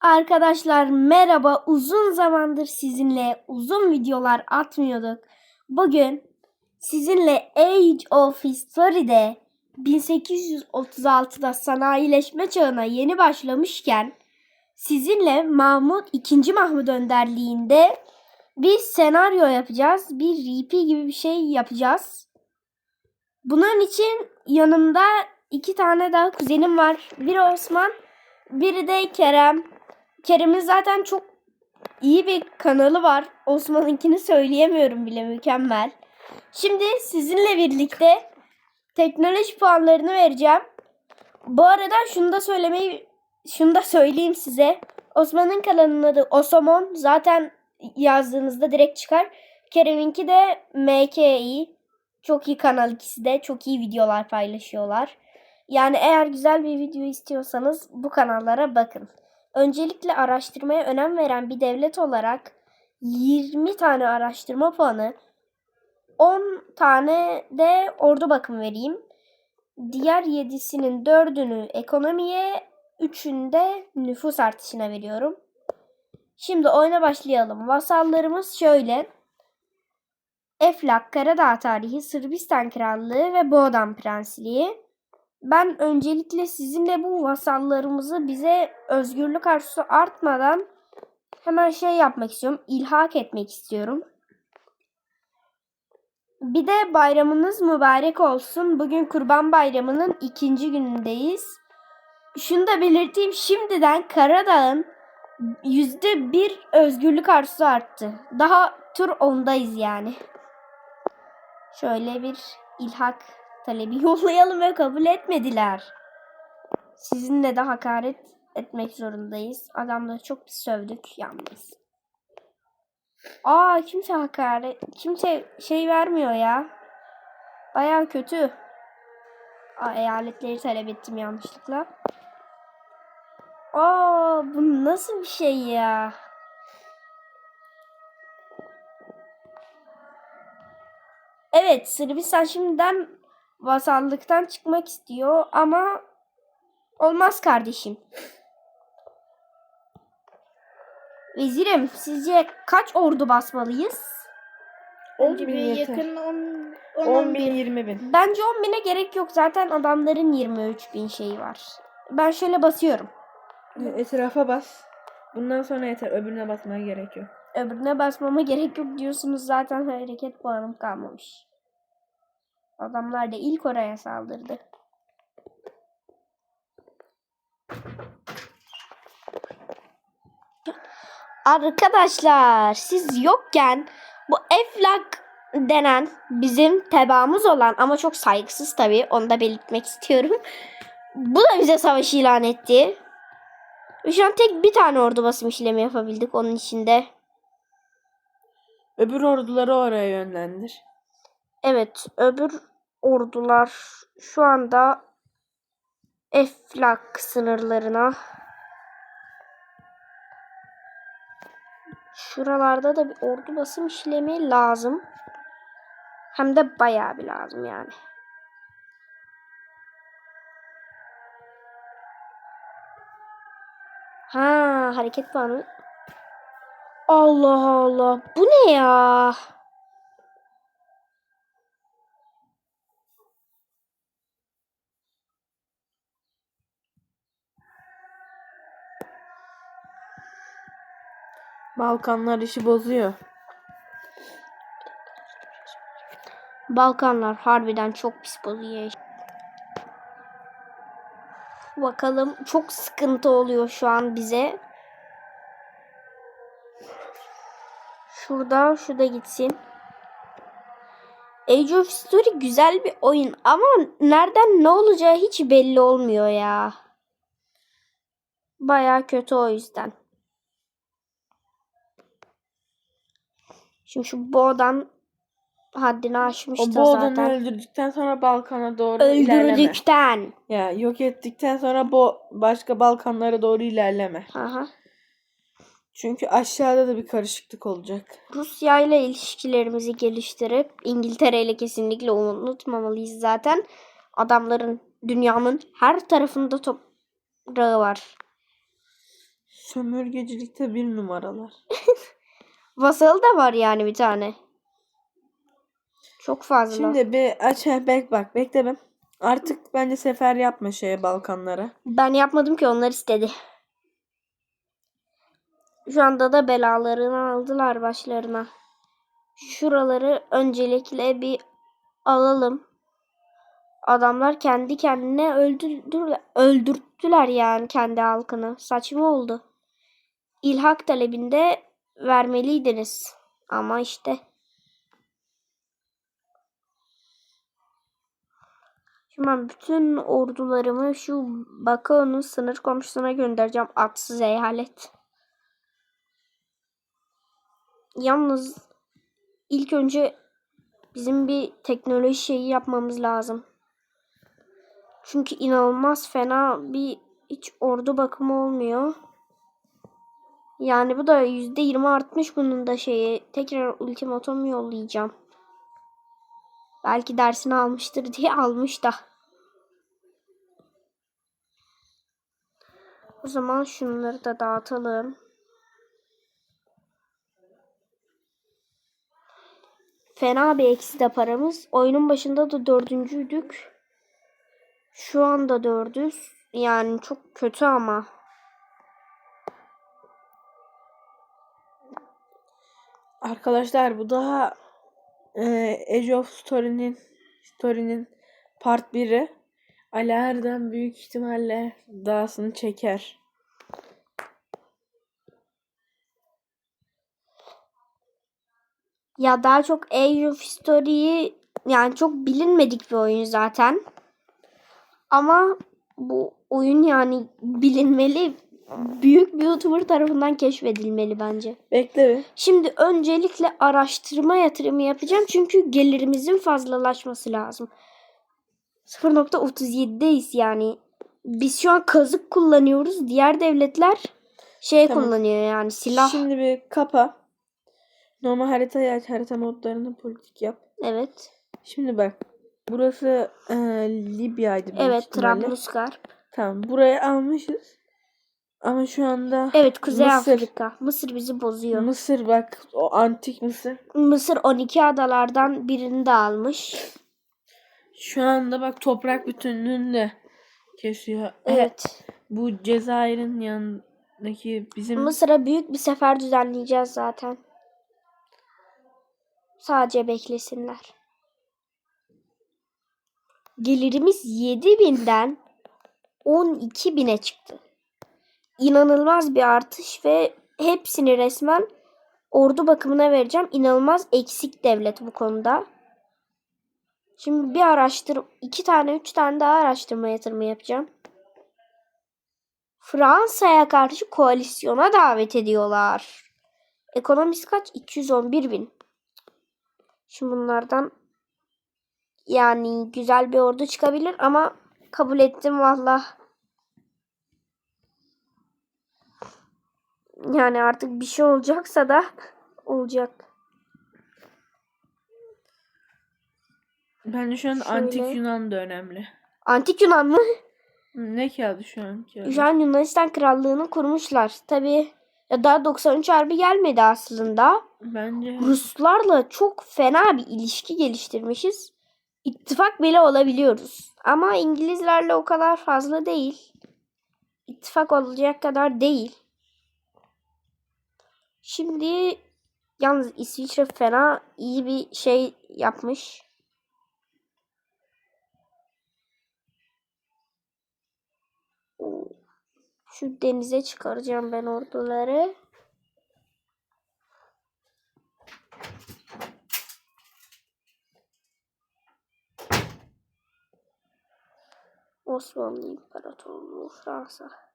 Arkadaşlar merhaba. Uzun zamandır sizinle uzun videolar atmıyorduk. Bugün sizinle Age of History'de 1836'da sanayileşme çağına yeni başlamışken sizinle Mahmut 2. Mahmut önderliğinde bir senaryo yapacağız. Bir RP gibi bir şey yapacağız. Bunun için yanımda iki tane daha kuzenim var. Biri Osman, biri de Kerem. Kerem'in zaten çok iyi bir kanalı var. Osman'ınkini söyleyemiyorum bile mükemmel. Şimdi sizinle birlikte teknoloji puanlarını vereceğim. Bu arada şunu da söylemeyi şunu da söyleyeyim size. Osman'ın kanalının adı Osomon. Zaten yazdığınızda direkt çıkar. Kerem'inki de MKI. Çok iyi kanal ikisi de. Çok iyi videolar paylaşıyorlar. Yani eğer güzel bir video istiyorsanız bu kanallara bakın. Öncelikle araştırmaya önem veren bir devlet olarak 20 tane araştırma puanı, 10 tane de ordu bakım vereyim. Diğer 7'sinin 4'ünü ekonomiye, 3'ünü de nüfus artışına veriyorum. Şimdi oyuna başlayalım. Vasallarımız şöyle. Eflak, Karadağ tarihi, Sırbistan Krallığı ve Boğdan Prensliği. Ben öncelikle sizinle bu vasallarımızı bize özgürlük arzusu artmadan hemen şey yapmak istiyorum. İlhak etmek istiyorum. Bir de bayramınız mübarek olsun. Bugün Kurban Bayramı'nın ikinci günündeyiz. Şunu da belirteyim. Şimdiden Karadağ'ın yüzde bir özgürlük arzusu arttı. Daha tur ondayız yani. Şöyle bir ilhak talebi yollayalım ve kabul etmediler. Sizinle de hakaret etmek zorundayız. Adamları çok pis sövdük yalnız. Aa kimse hakaret, kimse şey vermiyor ya. Baya kötü. Aa, eyaletleri talep ettim yanlışlıkla. Aa bu nasıl bir şey ya? Evet Sırbistan şimdiden vasallıktan çıkmak istiyor ama olmaz kardeşim. Vezirim sizce kaç ordu basmalıyız? 10 Bence bin bir yeter. yakın 10 10 bin 20 bin. Bence 10 bine gerek yok. Zaten adamların 23 bin şeyi var. Ben şöyle basıyorum. Etrafa bas. Bundan sonra yeter. Öbürüne basmaya gerek yok. Öbürüne basmama gerek yok diyorsunuz. Zaten hareket puanım kalmamış. Adamlar da ilk oraya saldırdı. Arkadaşlar siz yokken bu Eflak denen bizim tebaamız olan ama çok saygısız tabii onu da belirtmek istiyorum. Bu da bize savaş ilan etti. Şu an tek bir tane ordu basım işlemi yapabildik onun içinde. Öbür orduları oraya yönlendir. Evet, öbür ordular şu anda Eflak sınırlarına. Şuralarda da bir ordu basım işlemi lazım. Hem de bayağı bir lazım yani. Ha, hareket puanı. Allah Allah. Bu ne ya? Balkanlar işi bozuyor. Balkanlar harbiden çok pis bozuyor. Bakalım çok sıkıntı oluyor şu an bize. Şurada şurada gitsin. Age of History güzel bir oyun ama nereden ne olacağı hiç belli olmuyor ya. Baya kötü o yüzden. Şimdi şu boğdan haddini aşmıştı O Boğdan'ı zaten. öldürdükten sonra Balkan'a doğru ilerleme. Öldürdükten. Ya yok ettikten sonra bu başka Balkanlara doğru ilerleme. Aha. Çünkü aşağıda da bir karışıklık olacak. Rusya ile ilişkilerimizi geliştirip İngiltere ile kesinlikle unutmamalıyız zaten. Adamların dünyanın her tarafında toprağı var. Sömürgecilikte bir numaralar. Vasalı da var yani bir tane. Çok fazla. Şimdi bir aç bek bak bekle ben. Artık bence sefer yapma şeye Balkanlara. Ben yapmadım ki onlar istedi. Şu anda da belalarını aldılar başlarına. Şuraları öncelikle bir alalım. Adamlar kendi kendine öldürdüler, öldürttüler yani kendi halkını. Saçma oldu. İlhak talebinde vermeliydiniz. Ama işte. Şimdi ben bütün ordularımı şu Baku'nun sınır komşusuna göndereceğim. Atsız eyalet. Yalnız ilk önce bizim bir teknoloji şeyi yapmamız lazım. Çünkü inanılmaz fena bir hiç ordu bakımı olmuyor. Yani bu da %20 artmış bunun da şeyi. Tekrar ultimatum yollayacağım. Belki dersini almıştır diye almış da. O zaman şunları da dağıtalım. Fena bir eksi de paramız. Oyunun başında da dördüncüydük. Şu anda dördüz. Yani çok kötü ama. Arkadaşlar bu daha e, Age of Story'nin Story'nin part 1'i. Ali Erdem büyük ihtimalle dahasını çeker. Ya daha çok Age of History'yi yani çok bilinmedik bir oyun zaten. Ama bu oyun yani bilinmeli. Büyük bir YouTuber tarafından keşfedilmeli bence. Bekle bir. Şimdi öncelikle araştırma yatırımı yapacağım. Çünkü gelirimizin fazlalaşması lazım. 0.37'deyiz yani. Biz şu an kazık kullanıyoruz. Diğer devletler şey Tamam. kullanıyor yani silah. Şimdi bir kapa. Normal haritayı aç. Harita modlarını politik yap. Evet. Şimdi bak. Burası e, Libya'ydı. Evet. Trablusgarp. Tamam. Burayı almışız. Ama şu anda Evet Kuzey Mısır. Afrika. Mısır bizi bozuyor. Mısır bak. O antik Mısır. Mısır 12 adalardan birini de almış. Şu anda bak toprak bütünlüğünü de kesiyor. Evet. Bu Cezayir'in yanındaki bizim Mısır'a büyük bir sefer düzenleyeceğiz zaten. Sadece beklesinler. Gelirimiz 7000'den 12000'e çıktı. İnanılmaz bir artış ve hepsini resmen ordu bakımına vereceğim. İnanılmaz eksik devlet bu konuda. Şimdi bir araştır, iki tane, üç tane daha araştırma yatırımı yapacağım. Fransa'ya karşı koalisyona davet ediyorlar. Ekonomisi kaç? 211 bin. Şimdi bunlardan yani güzel bir ordu çıkabilir ama kabul ettim valla. Yani artık bir şey olacaksa da olacak. bence şu an Şöyle. antik Yunan da önemli. Antik Yunan mı? Ne kağıdı şu an kağıdı? Şu an Yunanistan krallığını kurmuşlar. Tabi ya daha 93 harbi gelmedi aslında. Bence Ruslarla çok fena bir ilişki geliştirmişiz. İttifak bile olabiliyoruz. Ama İngilizlerle o kadar fazla değil. İttifak olacak kadar değil. Şimdi yalnız İsviçre fena iyi bir şey yapmış. Şu denize çıkaracağım ben orduları. Osmanlı İmparatorluğu Fransa.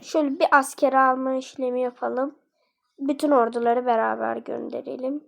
Şöyle bir askeri alma işlemi yapalım. Bütün orduları beraber gönderelim.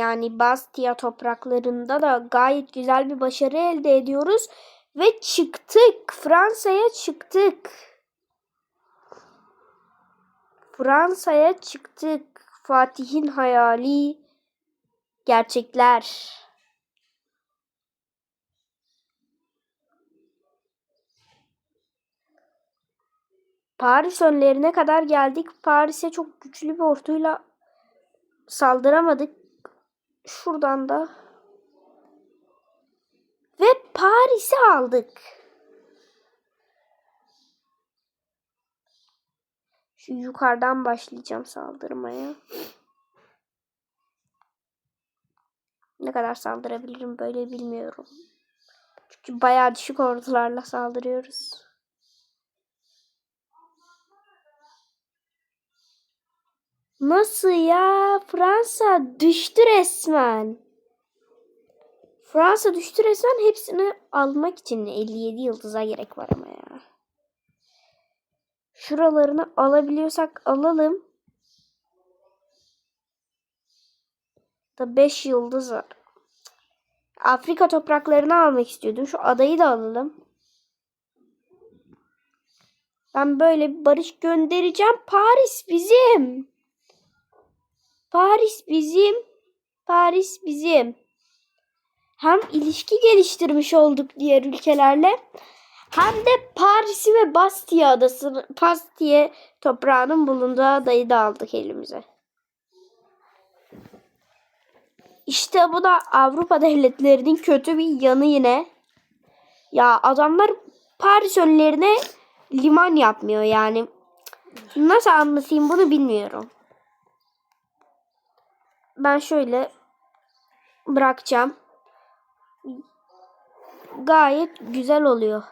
Yani Bastia topraklarında da gayet güzel bir başarı elde ediyoruz. Ve çıktık. Fransa'ya çıktık. Fransa'ya çıktık. Fatih'in hayali gerçekler. Paris önlerine kadar geldik. Paris'e çok güçlü bir orduyla saldıramadık. Şuradan da ve Paris'i aldık. Şu yukarıdan başlayacağım saldırmaya. Ne kadar saldırabilirim böyle bilmiyorum. Çünkü bayağı düşük ordularla saldırıyoruz. Nasıl ya? Fransa düştü resmen. Fransa düştü resmen hepsini almak için 57 yıldıza gerek var ama ya. Şuralarını alabiliyorsak alalım. Da 5 yıldız var. Afrika topraklarını almak istiyordum. Şu adayı da alalım. Ben böyle bir barış göndereceğim. Paris bizim. Paris bizim. Paris bizim. Hem ilişki geliştirmiş olduk diğer ülkelerle. Hem de Paris'i ve Bastia adasını, Bastia toprağının bulunduğu adayı da aldık elimize. İşte bu da Avrupa devletlerinin kötü bir yanı yine. Ya adamlar Paris önlerine liman yapmıyor yani. Nasıl anlatayım bunu bilmiyorum. Ben şöyle bırakacağım. Gayet güzel oluyor.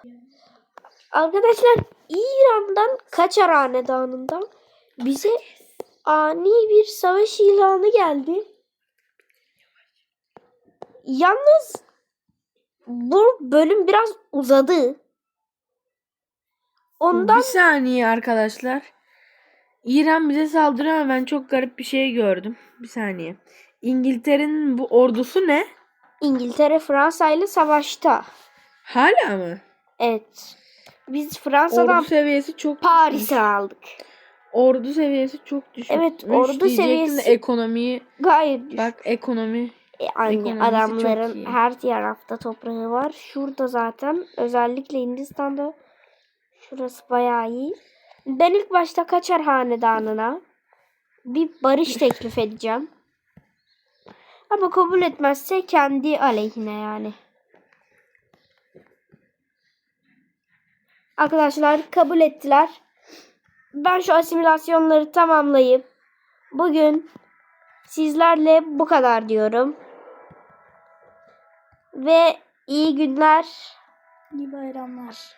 Arkadaşlar İran'dan Kaçar Hanedanı'ndan bize ani bir savaş ilanı geldi. Yalnız bu bölüm biraz uzadı. Ondan Bir saniye arkadaşlar. İran bize saldırıyor ama ben çok garip bir şey gördüm. Bir saniye. İngiltere'nin bu ordusu ne? İngiltere Fransa ile savaşta. Hala mı? Evet. Biz Fransa'dan Ordu seviyesi çok düşmüş. aldık. Ordu seviyesi çok düşük. Evet, ordu seviyesi- ekonomiyi Gayet düşük. bak ekonomi E, anne adamların her tarafta toprağı var. Şurada zaten özellikle Hindistan'da şurası bayağı iyi. Ben ilk başta Kaçar Hanedanı'na bir barış teklif edeceğim. Ama kabul etmezse kendi aleyhine yani. Arkadaşlar kabul ettiler. Ben şu asimilasyonları tamamlayıp bugün sizlerle bu kadar diyorum. Ve iyi günler. İyi bayramlar.